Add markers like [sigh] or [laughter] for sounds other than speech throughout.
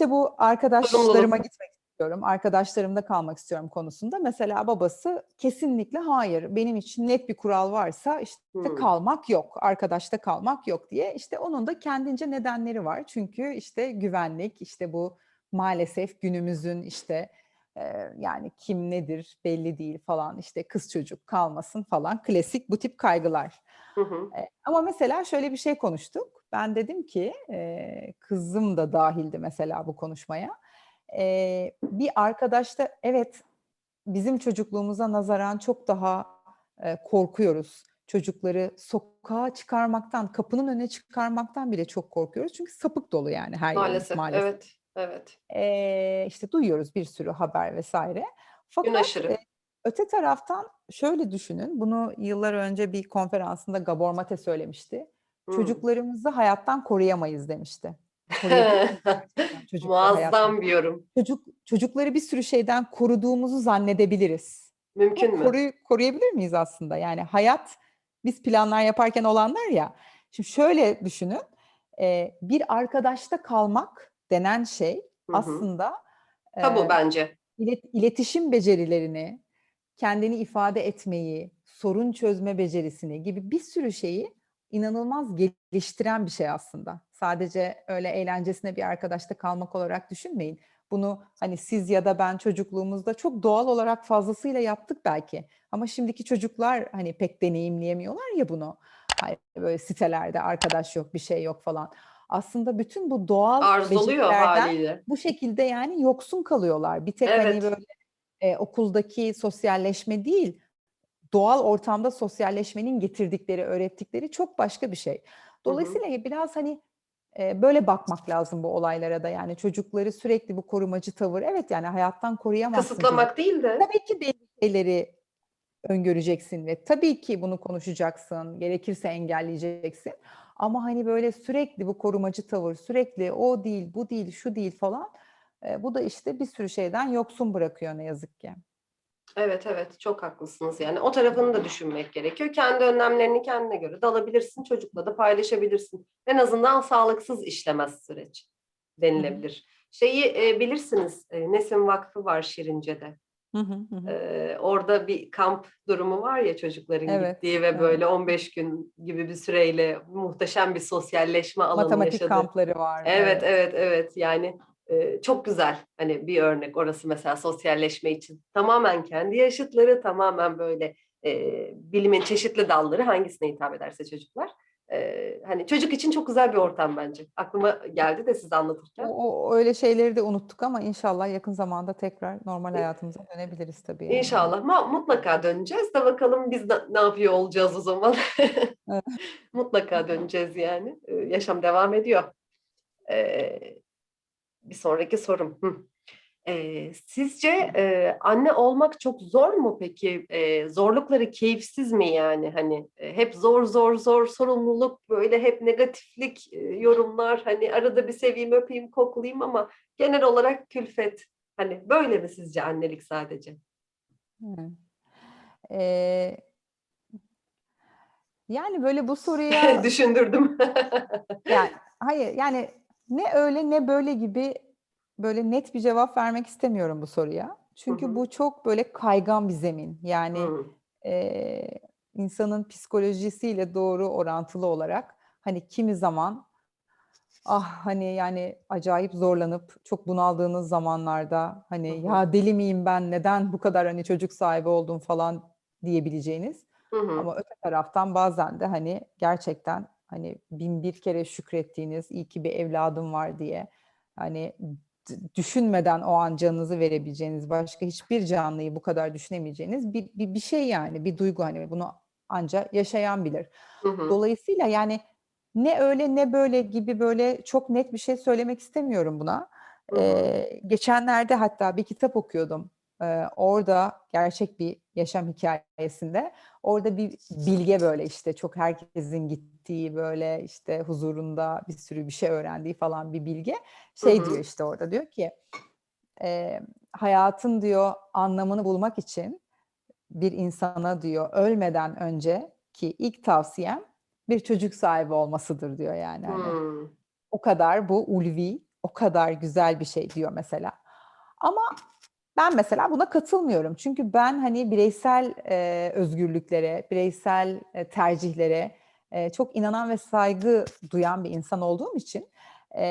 işte bu arkadaşlarıma gitmek istiyorum, arkadaşlarımda kalmak istiyorum konusunda. Mesela babası kesinlikle hayır, benim için net bir kural varsa işte Hmm. kalmak yok, arkadaşta kalmak yok diye. İşte onun da kendince nedenleri var. Çünkü işte güvenlik, işte bu maalesef günümüzün işte yani kim nedir belli değil falan işte kız çocuk kalmasın falan klasik bu tip kaygılar. Hı hı. Ama mesela şöyle bir şey konuştuk. Ben dedim ki kızım da dahildi mesela bu konuşmaya. Bir arkadaşta evet bizim çocukluğumuza nazaran çok daha korkuyoruz. Çocukları sokağa çıkarmaktan, kapının önüne çıkarmaktan bile çok korkuyoruz. Çünkü sapık dolu yani her yerimiz Maalesef, maalesef. evet, evet. Eee, işte duyuyoruz bir sürü haber vesaire. Gün Fakat aşırı. e, öte taraftan şöyle düşünün, bunu yıllar önce bir konferansında Gabor Mate söylemişti. Hmm. Çocuklarımızı hayattan koruyamayız demişti. [laughs] Muazzam bir yorum. Çocuk, çocukları bir sürü şeyden koruduğumuzu zannedebiliriz. Mümkün mü? koruy- koruyabilir miyiz aslında? Yani hayat biz planlar yaparken olanlar ya. Şimdi şöyle düşünün, e, bir arkadaşta kalmak denen şey aslında Tabu e, bence. ilet- iletişim becerilerini, kendini ifade etmeyi, sorun çözme becerisini gibi bir sürü şeyi inanılmaz geliştiren bir şey aslında. Sadece öyle eğlencesine bir arkadaşta kalmak olarak düşünmeyin. Bunu hani siz ya da ben çocukluğumuzda çok doğal olarak fazlasıyla yaptık belki. Ama şimdiki çocuklar hani pek deneyimleyemiyorlar ya bunu. Böyle sitelerde arkadaş yok, bir şey yok falan. Aslında bütün bu doğal Arzuluyor haliyle. bu şekilde yani yoksun kalıyorlar. Bir tek hani Evet. böyle e, okuldaki sosyalleşme değil, doğal ortamda sosyalleşmenin getirdikleri, öğrettikleri çok başka bir şey. Dolayısıyla biraz hani e, böyle bakmak lazım bu olaylara da yani çocukları sürekli bu korumacı tavır. Evet yani hayattan koruyamazsın. Kısıtlamak değil de. Tabii ki belli şeyleri öngöreceksin ve tabii ki bunu konuşacaksın, gerekirse engelleyeceksin. Ama hani böyle sürekli bu korumacı tavır, sürekli o değil, bu değil, şu değil falan. e, bu da işte bir sürü şeyden yoksun bırakıyor ne yazık ki. Evet evet çok haklısınız yani o tarafını da düşünmek gerekiyor. Kendi önlemlerini kendine göre de alabilirsin çocukla da paylaşabilirsin. En azından sağlıksız işlemez süreç denilebilir. Şeyi e, bilirsiniz e, Nesin Vakfı var Şirince'de. Hı hı, hı hı. Ee, orada bir kamp durumu var ya çocukların Evet, gittiği ve evet. böyle 15 gün gibi bir süreyle muhteşem bir sosyalleşme alanı Matematik yaşadı. kampları var. Evet, evet, evet. Yani e, çok güzel. Hani bir örnek orası mesela sosyalleşme için. Tamamen kendi yaşıtları, tamamen böyle e, bilimin çeşitli dalları hangisine hitap ederse çocuklar. Hani çocuk için çok güzel bir ortam bence. Aklıma geldi de siz anlatırken. O, o- öyle şeyleri de unuttuk ama inşallah yakın zamanda tekrar normal hayatımıza dönebiliriz tabii. yani. İnşallah. Ma mutlaka döneceğiz de bakalım biz na- ne yapıyor olacağız o zaman. Evet. [laughs] mutlaka döneceğiz yani. Ee, Yaşam devam ediyor. Ee, bir sonraki sorum. Hı. Ee, sizce e, anne olmak çok zor mu peki? Ee, zorlukları keyifsiz mi yani? Hani e, hep zor zor zor sorumluluk böyle hep negatiflik e, yorumlar. Hani arada bir seveyim öpeyim koklayayım ama genel olarak külfet. Hani böyle mi sizce annelik sadece? Evet. Ee, yani böyle bu soruya [laughs] Düşündürdüm. yani hayır yani ne öyle ne böyle gibi böyle net bir cevap vermek istemiyorum bu soruya. Çünkü hı. bu çok böyle kaygan bir zemin. Yani eee, insanın psikolojisiyle doğru orantılı olarak hani kimi zaman ah hani yani acayip zorlanıp çok bunaldığınız zamanlarda hani Hı hı. ya deli miyim ben neden bu kadar hani çocuk sahibi oldum falan diyebileceğiniz hı hı. ama öte taraftan bazen de hani gerçekten hani bin bir kere şükrettiğiniz iyi ki bir evladım var diye hani düşünmeden o an canınızı verebileceğiniz başka hiçbir canlıyı bu kadar düşünemeyeceğiniz bir, bir, bir şey yani bir duygu hani bunu ancak yaşayan bilir. Hı hı. Dolayısıyla yani ne öyle ne böyle gibi böyle çok net bir şey söylemek istemiyorum buna. Hı hı. Ee, geçenlerde hatta bir kitap okuyordum. Orada gerçek bir yaşam hikayesinde orada bir bilge böyle işte çok herkesin gittiği böyle işte huzurunda bir sürü bir şey öğrendiği falan bir bilge şey Hı hı. diyor işte orada diyor ki e, hayatın diyor anlamını bulmak için bir insana diyor ölmeden önce ki ilk tavsiyem bir çocuk sahibi olmasıdır diyor yani hani Hmm, o kadar bu ulvi o kadar güzel bir şey diyor mesela. Ama ben mesela buna katılmıyorum. Çünkü ben hani bireysel e, özgürlüklere, bireysel e, tercihlere e, çok inanan ve saygı duyan bir insan olduğum için e,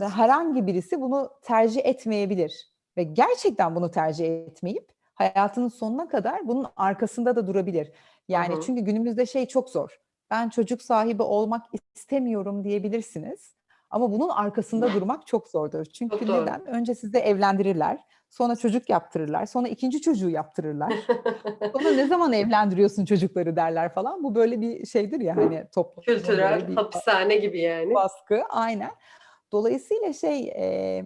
herhangi birisi bunu tercih etmeyebilir. Ve gerçekten bunu tercih etmeyip hayatının sonuna kadar bunun arkasında da durabilir. Yani Hı hı. çünkü günümüzde şey çok zor. Ben çocuk sahibi olmak istemiyorum diyebilirsiniz. Ama bunun arkasında [laughs] durmak çok zordur. Çünkü Çok doğru. neden? Önce sizi evlendirirler. Sonra çocuk yaptırırlar. Sonra ikinci çocuğu yaptırırlar. [laughs] Sonra ne zaman evlendiriyorsun çocukları derler falan. Bu böyle bir şeydir ya hani böyle Kültürel bir hapishane gibi yani. baskı. Aynen. Dolayısıyla şey e,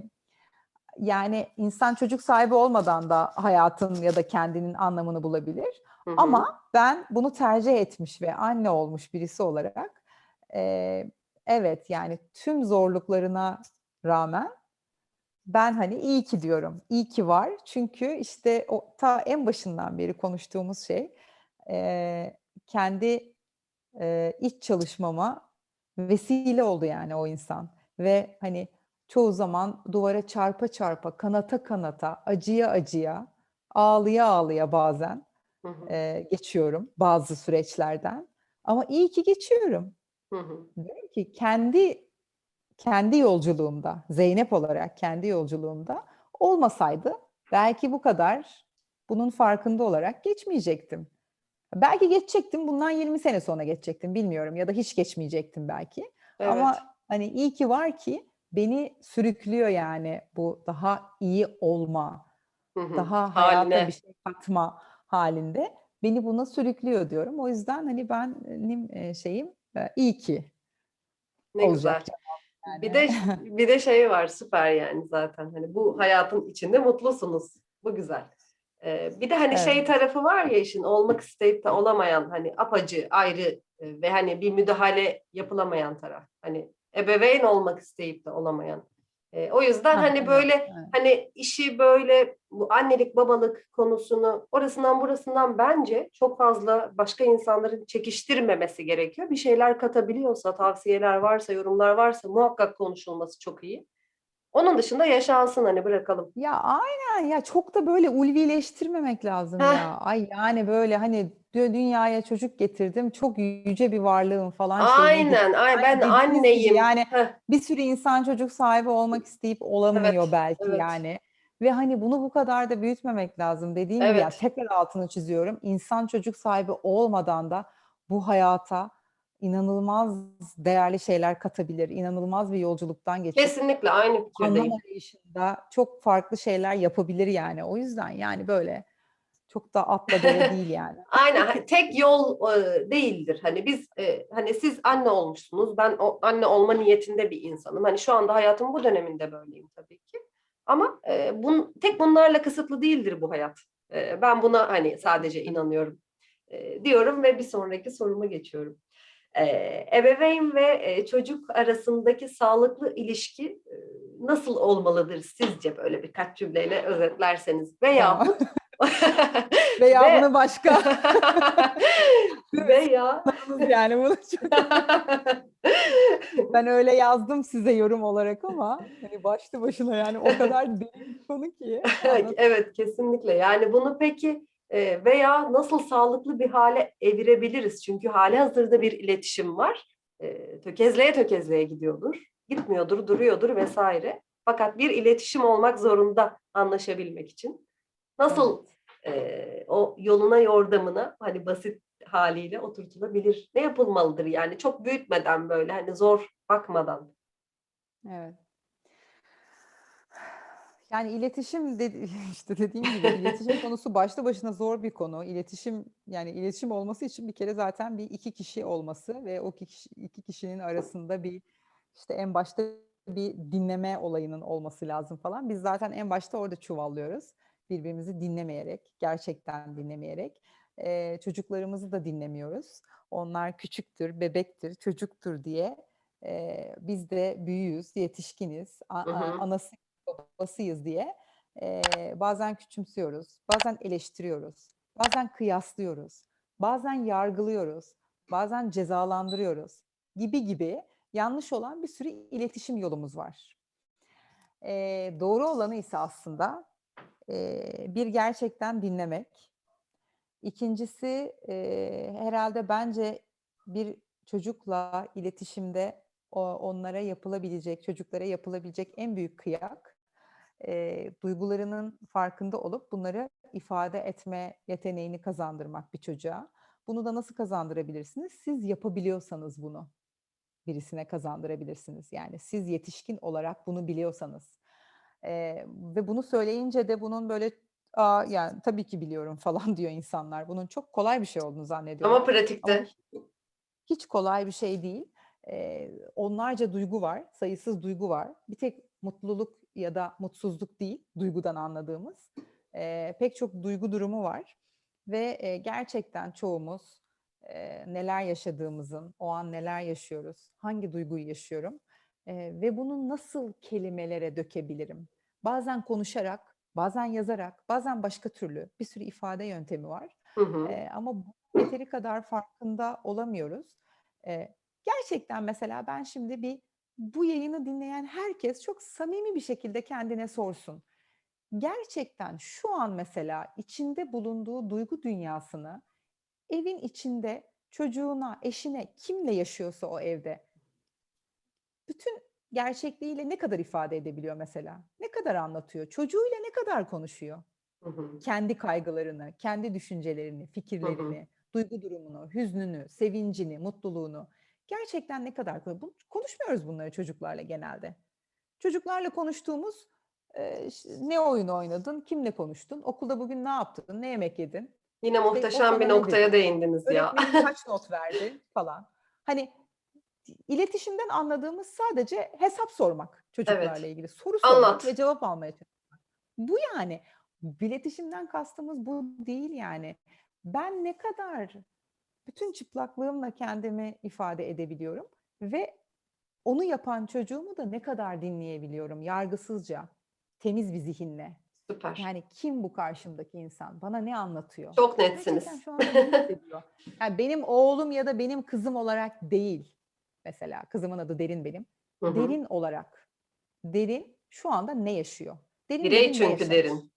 yani insan çocuk sahibi olmadan da hayatın ya da kendinin anlamını bulabilir. Hı hı. Ama ben bunu tercih etmiş ve anne olmuş birisi olarak e, evet yani tüm zorluklarına rağmen ben hani iyi ki diyorum. İyi ki var. Çünkü işte o ta en başından beri konuştuğumuz şey e, kendi e, iç çalışmama vesile oldu yani o insan. Ve hani çoğu zaman duvara çarpa çarpa, kanata kanata, acıya acıya, ağlıya ağlıya bazen Hı hı. e, geçiyorum bazı süreçlerden. Ama iyi ki geçiyorum. Hı hı. Diyorum ki kendi kendi yolculuğumda, Zeynep olarak kendi yolculuğumda olmasaydı belki bu kadar bunun farkında olarak geçmeyecektim. Belki geçecektim, bundan 20 sene sonra geçecektim bilmiyorum ya da hiç geçmeyecektim belki. Evet. Ama hani iyi ki var ki beni sürüklüyor yani bu daha iyi olma, Hı hı. daha hayata Haline. bir şey katma halinde beni buna sürüklüyor diyorum. O yüzden hani benim e, şeyim e, iyi ki Ne olacak güzel. Cevap Bir yani. de bir de şey var süper yani zaten hani bu hayatın içinde mutlusunuz. Bu güzel. Ee, bir de hani şey Evet. tarafı var ya işin olmak isteyip de olamayan hani apacı ayrı ve hani bir müdahale yapılamayan taraf. Hani ebeveyn olmak isteyip de olamayan. E, o yüzden Hah, hani evet, böyle evet. hani işi böyle bu annelik babalık konusunu orasından burasından bence çok fazla başka insanların çekiştirmemesi gerekiyor. Bir şeyler katabiliyorsa, tavsiyeler varsa, yorumlar varsa muhakkak konuşulması çok iyi. Onun dışında yaşansın hani bırakalım. Ya aynen ya çok da böyle ulvileştirmemek lazım Heh. ya. Ay yani böyle hani dü- dünyaya çocuk getirdim çok yüce bir varlığım falan Aynen, ay Aynen ben dediğiniz gibi anneyim. yani Heh, bir sürü insan çocuk sahibi olmak isteyip olamıyor Evet, belki evet. yani. Ve hani bunu bu kadar da büyütmemek lazım. Dediğim gibi ya Evet. tekrar altını çiziyorum. İnsan çocuk sahibi olmadan da bu hayata inanılmaz değerli şeyler katabilir. İnanılmaz bir yolculuktan geçip Kesinlikle aynı anlam fikirdeyim. arayışında çok farklı şeyler yapabilir yani. O yüzden yani böyle çok da atla deve değil yani. [laughs] Aynen tek yol e, değildir. Hani biz e, hani siz anne olmuşsunuz. Ben o anne olma niyetinde bir insanım. Hani şu anda hayatımın bu döneminde böyleyim tabii ki. Ama e, bun, tek bunlarla kısıtlı değildir bu hayat. E, ben buna hani sadece inanıyorum e, diyorum ve bir sonraki soruma geçiyorum. E, ebeveyn ve e, çocuk arasındaki sağlıklı ilişki e, nasıl olmalıdır sizce böyle birkaç cümleyle özetlerseniz veya Tamam. [laughs] Veya Ve- bunu başka [laughs] veya yani bunu [laughs] çok ben öyle yazdım size yorum olarak ama hani başlı başına yani o kadar [laughs] derin bir konu ki. evet kesinlikle yani bunu peki e, veya nasıl sağlıklı bir hale evirebiliriz? Çünkü hali hazırda bir iletişim var. E, tökezleye tökezleye gidiyordur. Gitmiyordur, duruyordur vesaire. Fakat bir iletişim olmak zorunda anlaşabilmek için. Nasıl e, o yoluna yordamına hani basit haliyle oturtulabilir? Ne yapılmalıdır yani çok büyütmeden böyle hani zor bakmadan. Evet. Yani iletişim dedi, [laughs] işte dediğim gibi iletişim [laughs] konusu başlı başına zor bir konu. İletişim yani iletişim olması için bir kere zaten bir iki kişi olması ve o iki, kişi, iki kişinin arasında bir işte en başta bir dinleme olayının olması lazım falan. Biz zaten en başta orada çuvallıyoruz. Birbirimizi dinlemeyerek, gerçekten dinlemeyerek. Ee, çocuklarımızı da dinlemiyoruz. Onlar küçüktür, bebektir, çocuktur diye ee, biz de büyüğüz, yetişkiniz, a- anası babasıyız diye eee, bazen küçümsüyoruz, bazen eleştiriyoruz, bazen kıyaslıyoruz, bazen yargılıyoruz, bazen cezalandırıyoruz gibi gibi yanlış olan bir sürü iletişim yolumuz var. Eee, doğru olanı ise aslında, eee, bir gerçekten dinlemek. 2'ncisi, eee, herhâlde bence bir çocukla iletişimde o onlara yapılabilecek, çocuklara yapılabilecek en büyük kıyak, eee, duygularının farkında olup bunları ifade etme yeteneğini kazandırmak bir çocuğa. Bunu da nasıl kazandırabilirsiniz? Siz yapabiliyorsanız bunu birisine kazandırabilirsiniz. Yani siz yetişkin olarak bunu biliyorsanız. Eee, ve bunu söyleyince de bunun böyle, "A, yani tabii ki biliyorum." [laughs] falan diyor insanlar. Bunun çok kolay bir şey olduğunu zannediyorlar. Ama pratikte. Ama hiç hiç kolay bir şey değil. Eee, onlarca duygu var, sayısız duygu var. Bir tek mutluluk ya da mutsuzluk değil duygudan anladığımız. Eee, pek çok duygu durumu var ve, eee, gerçekten çoğumuz, eee, neler yaşadığımızın, o an neler yaşıyoruz, hangi duyguyu yaşıyorum, eee, ve bunu nasıl kelimelere dökebilirim? Bazen konuşarak, bazen yazarak, bazen başka türlü bir sürü ifade yöntemi var. Hı ama yeteri kadar farkında olamıyoruz. Eee, gerçekten mesela ben şimdi bir bu yayını dinleyen herkes çok samimi bir şekilde kendine sorsun. Gerçekten şu an mesela içinde bulunduğu duygu dünyasını evin içinde çocuğuna, eşine, kimle yaşıyorsa o evde bütün gerçekliğiyle ne kadar ifade edebiliyor mesela? Ne kadar anlatıyor? Çocuğuyla ne kadar konuşuyor? Hı hı. Kendi kaygılarını, kendi düşüncelerini, Hı hı. fikirlerini, duygu durumunu, hüznünü, sevincini, mutluluğunu gerçekten ne kadar konuşmuyoruz bunları çocuklarla genelde. Çocuklarla konuştuğumuz, ş ne oyun oynadın, kimle konuştun, okulda bugün ne yaptın, ne yemek yedin, Yine işte, muhteşem bir noktaya değindiniz ya. öğretmenin kaç [laughs] not verdi falan. Hani, iletişimden anladığımız sadece hesap sormak çocuklarla Evet. ilgili. Soru sormak Anlat. ve cevap almaya çalışmak. Bu yani. İletişimden kastımız bu değil yani. Ben ne kadar bütün çıplaklığımla kendimi ifade edebiliyorum ve onu yapan çocuğumu da ne kadar dinleyebiliyorum yargısızca, temiz bir zihinle. Süper. Yani kim bu karşımdaki insan? Bana ne anlatıyor? Çok netsiniz. şu anda? [laughs] Yani benim oğlum ya da benim kızım olarak değil mesela. Kızımın adı Derin benim. Hı hı. Derin olarak. Derin şu anda ne yaşıyor? Derin Birey ne çünkü derin.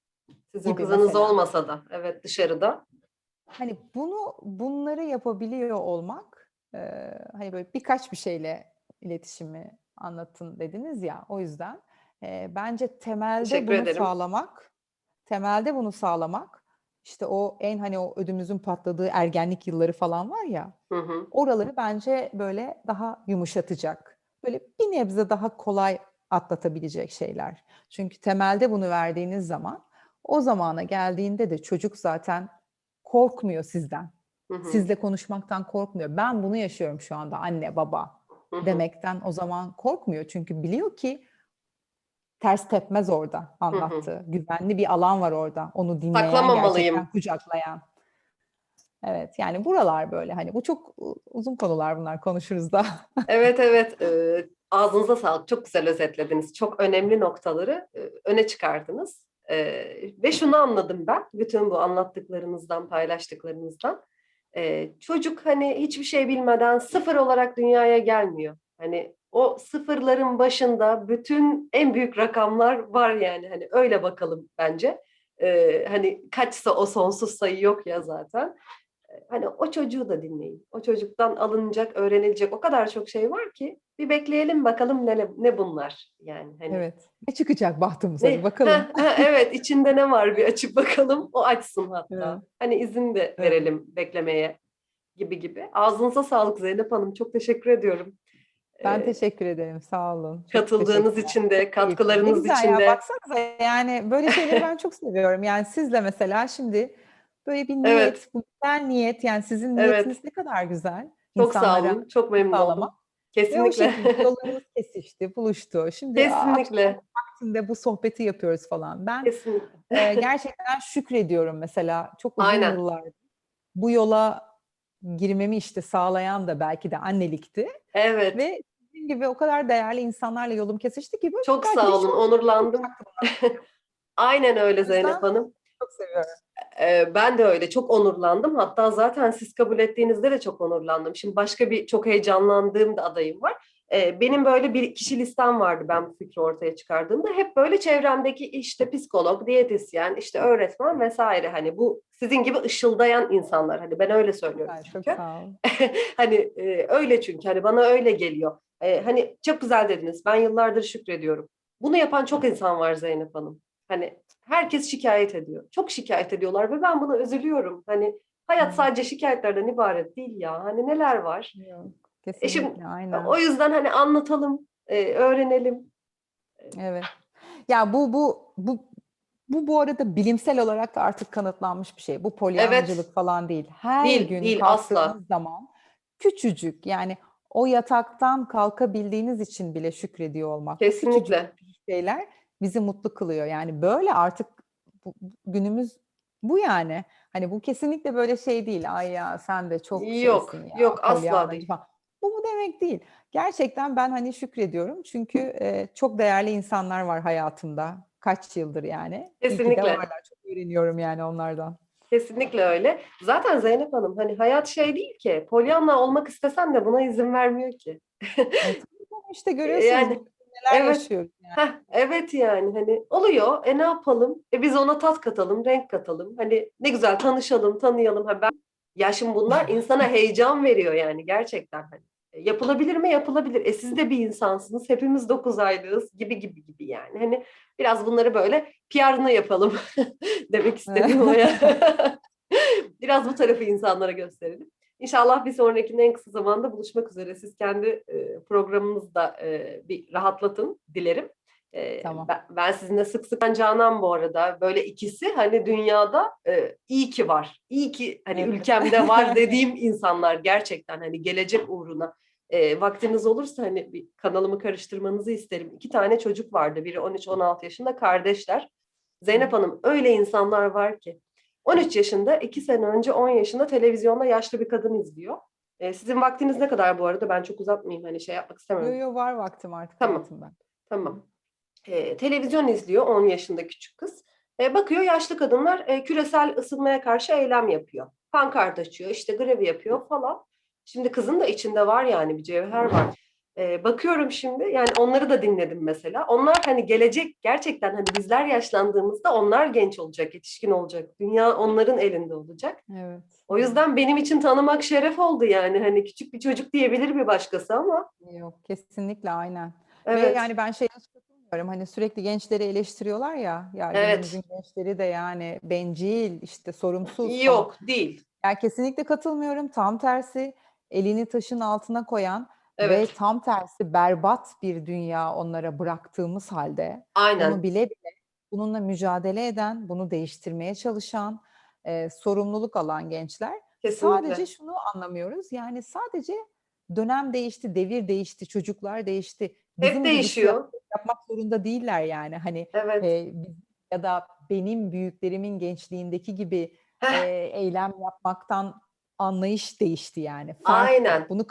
Sizin Gibi kızınız mesela. olmasa da. Evet dışarıda. Hani bunu bunları yapabiliyor olmak, eee, hani, böyle birkaç bir şeyle iletişimi anlatın dediniz ya, o yüzden, eee, bence temelde Teşekkür bunu ederim. sağlamak temelde bunu sağlamak, işte, o en, hani, o ödümüzün patladığı ergenlik yılları falan var ya, Hı hı. oraları bence böyle daha yumuşatacak. Böyle bir nebze daha kolay atlatabilecek şeyler. Çünkü temelde bunu verdiğiniz zaman, o zamana geldiğinde de çocuk zaten korkmuyor sizden. Hı hı. Sizle konuşmaktan korkmuyor. Ben bunu yaşıyorum şu anda anne, baba Hı hı. demekten o zaman korkmuyor. Çünkü biliyor ki ters tepmez orada Hı hı. anlattığı. Güvenli bir alan var orada. Onu dinleyen, gerçekten kucaklayan. Evet, yani buralar böyle. Hani bu çok uzun konular bunlar, konuşuruz daha. [laughs] Evet, evet. Eee, ağzınıza sağlık. Çok güzel özetlediniz. Çok önemli noktaları, eee, öne çıkardınız. Eee, ve şunu anladım ben bütün bu anlattıklarınızdan, paylaştıklarınızdan. Eee, çocuk, hani, hiçbir şey bilmeden sıfır olarak dünyaya gelmiyor. Hani, o sıfırların başında bütün en büyük rakamlar var yani. Hani, öyle bakalım bence. Eee, hani, kaçsa o sonsuz sayı yok ya zaten. Eee, hani, o çocuğu da dinleyin. O çocuktan alınacak, öğrenilecek o kadar çok şey var ki bir bekleyelim bakalım nele ne bunlar yani, hani. Evet. Ne çıkacak bahtımıza Ne bakalım. Evet, içinde ne var bir açıp bakalım. O açsın hatta. Evet. Hani, izin de Evet. verelim beklemeye gibi gibi. Ağzınıza sağlık Zeynep Hanım. Çok teşekkür ediyorum. Ben Eee teşekkür ederim. Sağ olun. Katıldığınız için de, katkılarınız için ya, de. baksanıza yani böyle şeyleri ben çok seviyorum. Yani sizle mesela şimdi böyle bir niyet, Evet. bu güzel niyet, yani sizin Evet. niyetiniz ne kadar güzel. Çok sağ olun. Çok memnun sağlamak oldum. ve o Kesinlikle. şekilde [laughs] yollarımız kesişti, buluştu. Şimdi Kesinlikle. vaktinde bu sohbeti yapıyoruz falan. Ben, Kesinlikle. eee, gerçekten şükrediyorum mesela. Çok uzun Aynen. yıllardır bu yola girmemi, işte, sağlayan da belki de annelikti Evet. ve sizin gibi o kadar değerli insanlarla yolum kesişti ki Çok sağ olun. Onurlandım. [laughs] Aynen öyle Zeynep Hanım. çok seviyorum. Eee, ben de öyle. Çok onurlandım. Hatta zaten siz kabul ettiğinizde de çok onurlandım. Şimdi başka bir çok heyecanlandığım da adayım var. E, benim böyle bir kişi listem vardı ben bu fikri ortaya çıkardığımda. Hep böyle çevremdeki işte psikolog, diyetisyen, işte öğretmen vesaire hani bu sizin gibi ışıldayan insanlar. Hani ben öyle söylüyorum çok çünkü. [laughs] hani e, öyle çünkü hani bana öyle geliyor. E, hani çok güzel dediniz. Ben yıllardır şükrediyorum. Bunu yapan çok insan var Zeynep Hanım. Hani herkes şikayet ediyor. Çok şikayet ediyorlar ve ben buna üzülüyorum. Hani hayat sadece şikayetlerden ibaret değil ya. Hani neler var? Yok, E şimdi, kesinlikle aynen. O yüzden hani anlatalım, e, öğrenelim. Evet. Ya bu bu bu bu bu arada bilimsel olarak da artık kanıtlanmış bir şey. Bu polyanacılık falan değil. Her Değil, gün değil, asla. zaman küçücük yani o yataktan kalkabildiğiniz için bile şükrediyor olmak. bu küçücük Kesinlikle. şeyler bizi mutlu kılıyor. Yani böyle artık bu, günümüz bu yani. Hani bu kesinlikle böyle şey değil. Ay ya sen de çok Yok, şeysin ya. yok, asla değil. falan. Bu bu demek değil. Gerçekten ben hani şükrediyorum. Çünkü e, çok değerli insanlar var hayatımda. Kaç yıldır yani. Kesinlikle. varlar. Çok öğreniyorum yani onlardan. Kesinlikle öyle. Zaten Zeynep Hanım hani hayat şey değil ki. Pollyanna olmak istesen de buna izin vermiyor ki. E, tabii işte [laughs] görüyorsunuz Yani, neler evet. yaşıyoruz yani. Heh, evet yani hani oluyor. E ne yapalım? E biz ona tat katalım, renk katalım. Hani ne güzel tanışalım, tanıyalım. Ha ben ya şimdi bunlar [laughs] insana heyecan veriyor yani gerçekten hani. E, Yapılabilir mi? Yapılabilir. E siz de bir insansınız. Hepimiz 9 aylığız gibi gibi gibi yani. Hani biraz bunları böyle PR'ını yapalım [laughs] demek istedim o ya. [laughs] biraz bu tarafı insanlara gösterelim. İnşallah bir sonrakinin en kısa zamanda buluşmak üzere. Siz kendi e, programınızda e, bir rahatlatın dilerim. E, Tamam. ben, ben sizinle sık sık ben Canan bu arada böyle ikisi hani dünyada e, iyi ki var. İyi ki hani Evet. ülkemde var [laughs] dediğim insanlar gerçekten hani gelecek uğruna. E, vaktiniz olursa hani bir kanalımı karıştırmanızı isterim. İki tane çocuk vardı. Biri 13-16 yaşında kardeşler. Zeynep Hanım öyle insanlar var ki. 13 yaşında, 2 sene önce 10 yaşında televizyonda yaşlı bir kadın izliyor. E, sizin vaktiniz ne kadar bu arada? Ben çok uzatmayayım hani şey yapmak Yo istemiyorum. yo var vaktim artık Tamam. hayatımda. Tamam. E, televizyon izliyor 10 yaşında küçük kız. E, bakıyor yaşlı kadınlar e, küresel ısınmaya karşı eylem yapıyor. Pankart açıyor, işte grevi yapıyor falan. Şimdi kızın da içinde var yani bir cevher var. E, bakıyorum şimdi yani onları da dinledim mesela. Onlar hani gelecek gerçekten hani bizler yaşlandığımızda onlar genç olacak, yetişkin olacak. Dünya onların elinde olacak. Evet. O yüzden benim için tanımak şeref oldu yani. Hani küçük bir çocuk diyebilir bir başkası ama. Yok kesinlikle aynen. Ve Evet. yani ben şeye hiç katılmıyorum. Hani sürekli gençleri eleştiriyorlar ya. Ya Evet. günümüzün gençleri de yani bencil, işte sorumsuz falan. Yok değil. Yani kesinlikle katılmıyorum. Tam tersi elini taşın altına koyan Evet. ve tam tersi berbat bir dünya onlara bıraktığımız halde Aynen. bunu bile bile bununla mücadele eden, bunu değiştirmeye çalışan, e, sorumluluk alan gençler Kesinlikle. sadece şunu anlamıyoruz. Yani sadece dönem değişti, devir değişti, çocuklar değişti. Bizim Hep değişiyor. yapmak zorunda değiller yani. Hani Evet. e, ya da benim büyüklerimin gençliğindeki gibi Heh, e, eylem yapmaktan anlayış değişti yani. Farklı. Aynen. Bunu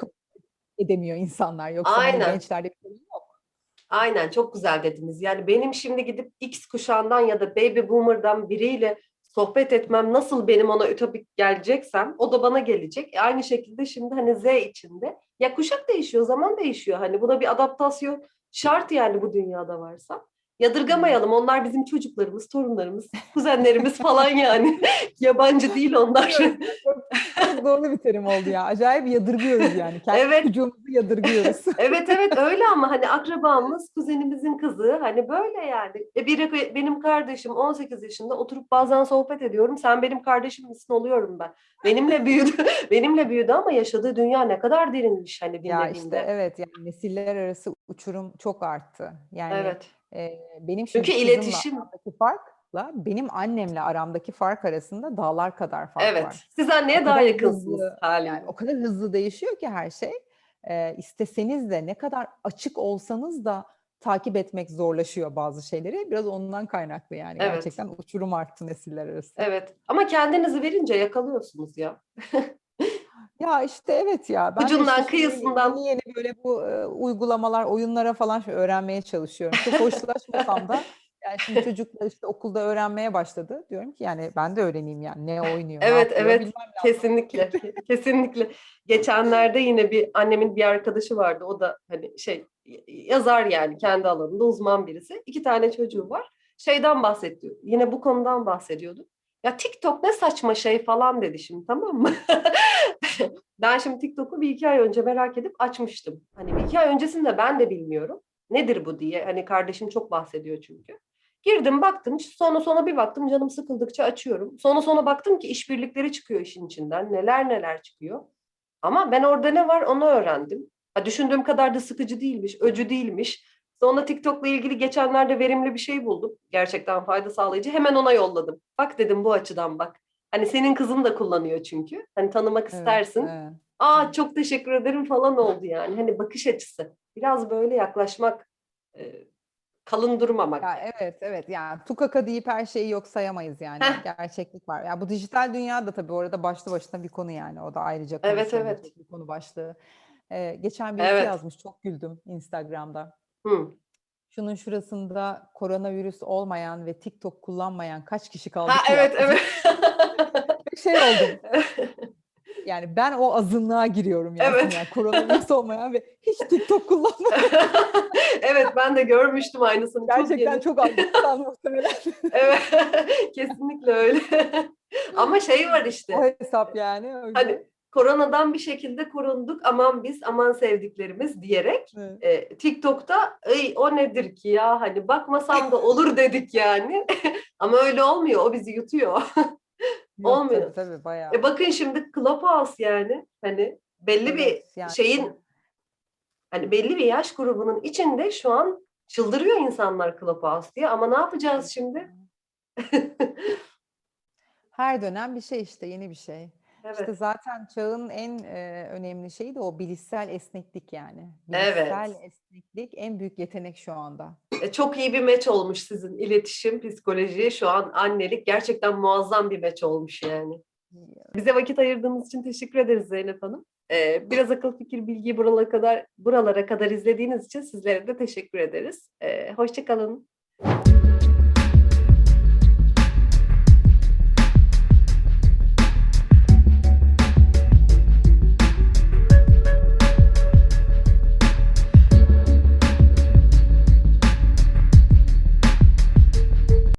edemiyor insanlar. Yoksa hani Aynen. gençlerde bir sorun yok. Aynen çok güzel dediniz. Yani benim şimdi gidip X kuşağından ya da baby boomer'dan biriyle sohbet etmem nasıl benim ona ütopik geleceksem o da bana gelecek. E, aynı şekilde şimdi hani Z içinde ya kuşak değişiyor, zaman değişiyor. Hani buna bir adaptasyon şart yani bu dünyada varsa. Yadırgamayalım. Onlar bizim çocuklarımız, torunlarımız, kuzenlerimiz falan yani. [laughs] Yabancı değil onlar. Çok doğru bir terim oldu ya. Acayip yadırgıyoruz yani. Kendi Evet. çocuğumuzu yadırgıyoruz. [laughs] Evet evet öyle ama hani akrabamız, kuzenimizin kızı hani böyle yani. E biri benim kardeşim 18 yaşında oturup bazen sohbet ediyorum. Sen benim kardeşim misin oluyorum ben. Benimle büyüdü. [laughs] benimle büyüdü ama yaşadığı dünya ne kadar derinmiş hani ya dinlediğinde. işte evet yani nesiller arası uçurum çok arttı. Yani Evet. E, benim şimdi Çünkü iletişim. aramdaki farkla benim annemle aramdaki fark arasında dağlar kadar fark Evet. var. Siz anneye daha yakınsınız haliyle. Yani o kadar hızlı değişiyor ki her şey. Ee, isteseniz de ne kadar açık olsanız da takip etmek zorlaşıyor bazı şeyleri. Biraz ondan kaynaklı yani. Evet. Gerçekten uçurum arttı nesiller arası. Evet. Ama kendinizi verince yakalıyorsunuz ya. [laughs] Ya işte evet ya. Ben Ucundan, işte kıyısından. Yeni, yeni böyle bu e, uygulamalar, oyunlara falan şöyle öğrenmeye çalışıyorum. Çok hoşlaşmasam da [laughs] Yani şimdi çocuklar işte okulda öğrenmeye başladı. Diyorum ki yani ben de öğreneyim yani ne oynuyor, ne Evet, yapıyor evet. Kesinlikle, ke- kesinlikle. Geçenlerde yine bir annemin bir arkadaşı vardı. O da hani şey yazar yani kendi alanında uzman birisi. İki tane çocuğu var. Şeyden bahsediyor. Yine bu konudan bahsediyordu. Ya TikTok ne saçma şey falan dedi şimdi tamam mı? [laughs] ben şimdi TikTok'u bir iki ay önce merak edip açmıştım. Hani bir iki ay öncesinde ben de bilmiyorum. Nedir bu diye. Hani kardeşim çok bahsediyor çünkü. Girdim baktım sonra sonra bir baktım canım sıkıldıkça açıyorum. Sonra sonra baktım ki işbirlikleri çıkıyor işin içinden. Neler neler çıkıyor. Ama ben orada ne var onu öğrendim. Ha, düşündüğüm kadar da sıkıcı değilmiş, öcü değilmiş. Sonra TikTok'la ilgili geçenlerde verimli bir şey buldum. Gerçekten fayda sağlayıcı. Hemen ona yolladım. Bak dedim bu açıdan bak. Hani senin kızın da kullanıyor çünkü. Hani tanımak Evet, istersin. evet. Aa çok teşekkür ederim falan oldu yani. Hani bakış açısı. Biraz böyle yaklaşmak, e, kalın durmamak. Ya evet evet yani tukaka deyip her şeyi yok sayamayız yani. Heh. Gerçeklik var. Ya bu dijital dünya da tabii orada başlı başına bir konu yani. O da ayrıca Evet, evet. bir konu başlığı. Ee, geçen birisi Evet. yazmış çok güldüm Instagram'da. Hı. Şunun şurasında koronavirüs olmayan ve TikTok kullanmayan kaç kişi kaldı Ha ki evet evet. [laughs] Şey oldum. [laughs] Yani ben o azınlığa giriyorum yani. Evet. yani koronavirüs olmayan ve hiç TikTok kullanmayan. [laughs] evet ben de görmüştüm aynısını. Çok Gerçekten yeni. çok azınlıktan muhtemelen. Evet, kesinlikle öyle. Ama şey var o işte, hesap yani. o yüzden. hani koronadan bir şekilde korunduk, aman biz, aman sevdiklerimiz diyerek Evet. e, TikTok'ta Ey, o nedir ki ya hani bakmasam da olur [laughs] dedik yani. [laughs] Ama öyle olmuyor, o bizi yutuyor. [laughs] Yok, olmuyor. Tabii tabii bayağı. E bakın şimdi Clubhouse yani hani belli bir Evet, yani. şeyin hani belli bir yaş grubunun içinde şu an çıldırıyor insanlar Clubhouse diye ama ne yapacağız şimdi? Her dönem bir şey işte yeni bir şey. Evet. İşte zaten çağın en e, önemli şeyi de o bilişsel esneklik yani. Evet. Bilişsel esneklik en büyük yetenek şu anda. E, Çok iyi bir meç olmuş sizin iletişim, psikoloji, şu an annelik gerçekten muazzam bir meç olmuş yani. Bize vakit ayırdığınız için teşekkür ederiz Zeynep Hanım. Ee, biraz akıl fikir bilgiyi buralara kadar buralara kadar izlediğiniz için sizlere de teşekkür ederiz. Ee, Hoşçakalın.